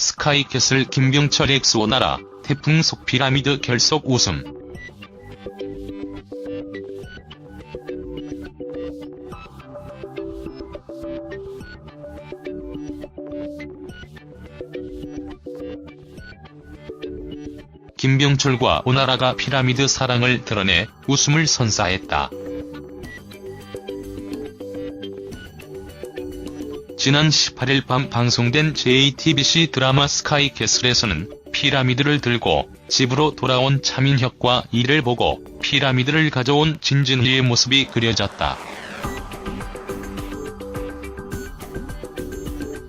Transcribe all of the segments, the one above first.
스카이캐슬 김병철 엑소나라 태풍 속 피라미드 결속 웃음 김병철과 오나라가 피라미드 사랑을 드러내 웃음을 선사했다. 지난 18일 밤 방송된 JTBC 드라마 스카이캐슬에서는 피라미드를 들고 집으로 돌아온 차민혁과 이를 보고 피라미드를 가져온 진진희의 모습이 그려졌다.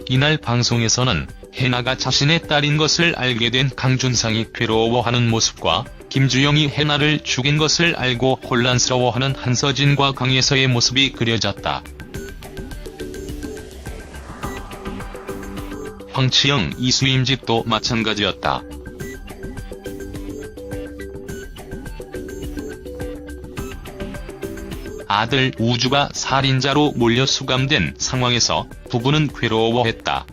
이날 방송에서는 해나가 자신의 딸인 것을 알게 된 강준상이 괴로워하는 모습과 김주영이 해나를 죽인 것을 알고 혼란스러워하는 한서진과 강예서의 모습이 그려졌다. 황치영 이수임 집도 마찬가지였다. 아들 우주가 살인자로 몰려 수감된 상황에서 부부는 괴로워했다.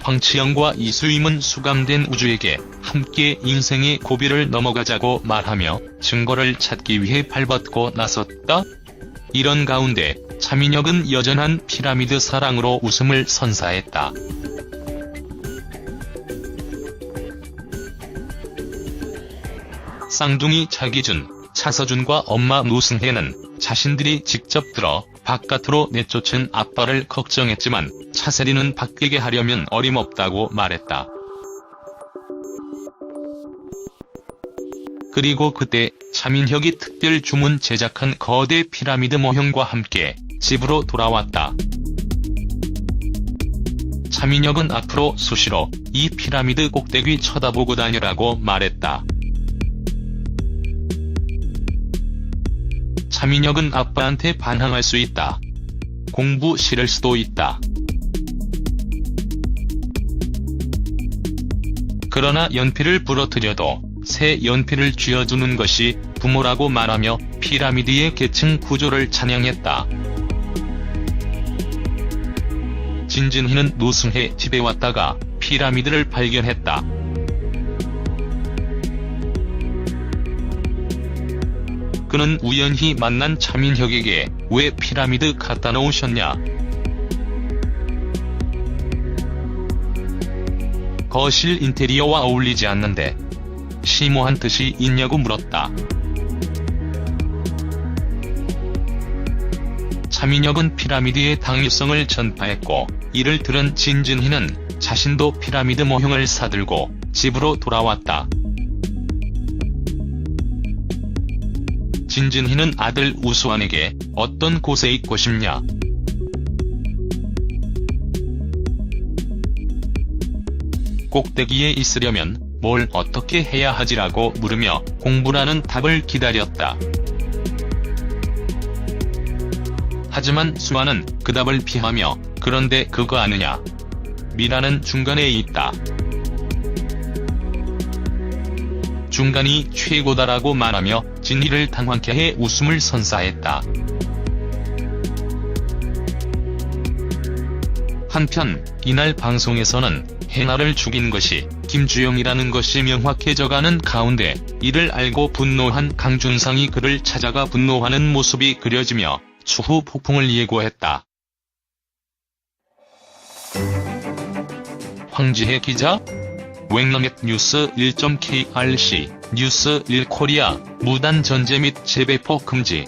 황치영과 이수임은 수감된 우주에게 함께 인생의 고비를 넘어가자고 말하며 증거를 찾기 위해 발벗고 나섰다. 이런 가운데 차민혁은 여전한 피라미드 사랑으로 웃음을 선사했다. 쌍둥이 차기준, 차서준과 엄마 노승혜는 자신들이 직접 들어 바깥으로 내쫓은 아빠를 걱정했지만 차세리는 바뀌게 하려면 어림없다고 말했다. 그리고 그때 차민혁이 특별 주문 제작한 거대 피라미드 모형과 함께 집으로 돌아왔다. 차민혁은 앞으로 수시로 이 피라미드 꼭대기 쳐다보고 다니라고 말했다. 차민혁은 아빠한테 반항할 수 있다. 공부 싫을 수도 있다. 그러나 연필을 부러뜨려도 새 연필을 쥐어주는 것이 부모라고 말하며 피라미드의 계층 구조를 찬양했다. 진진희는 노승혜 집에 왔다가 피라미드를 발견했다. 그는 우연히 만난 차민혁에게 왜 피라미드 갖다 놓으셨냐? 거실 인테리어와 어울리지 않는데 심오한 뜻이 있냐고 물었다. 차민혁은 피라미드의 당위성을 전파했고 이를 들은 진진희는 자신도 피라미드 모형을 사들고 집으로 돌아왔다. 진진희는 아들 우수환에게 어떤 곳에 있고 싶냐? 꼭대기에 있으려면 뭘 어떻게 해야 하지라고 물으며 공부라는 답을 기다렸다. 하지만 수아는 그 답을 피하며 그런데 그거 아느냐? 미라는 중간에 있다. 중간이 최고다라고 말하며 진희를 당황케 해 웃음을 선사했다. 한편 이날 방송에서는 해나를 죽인 것이 김주영이라는 것이 명확해져가는 가운데 이를 알고 분노한 강준상이 그를 찾아가 분노하는 모습이 그려지며 추후 폭풍을 예고했다. 황지혜 기자 웽러넷 뉴스 1.krc 뉴스 1코리아 무단 전제 및 재배포 금지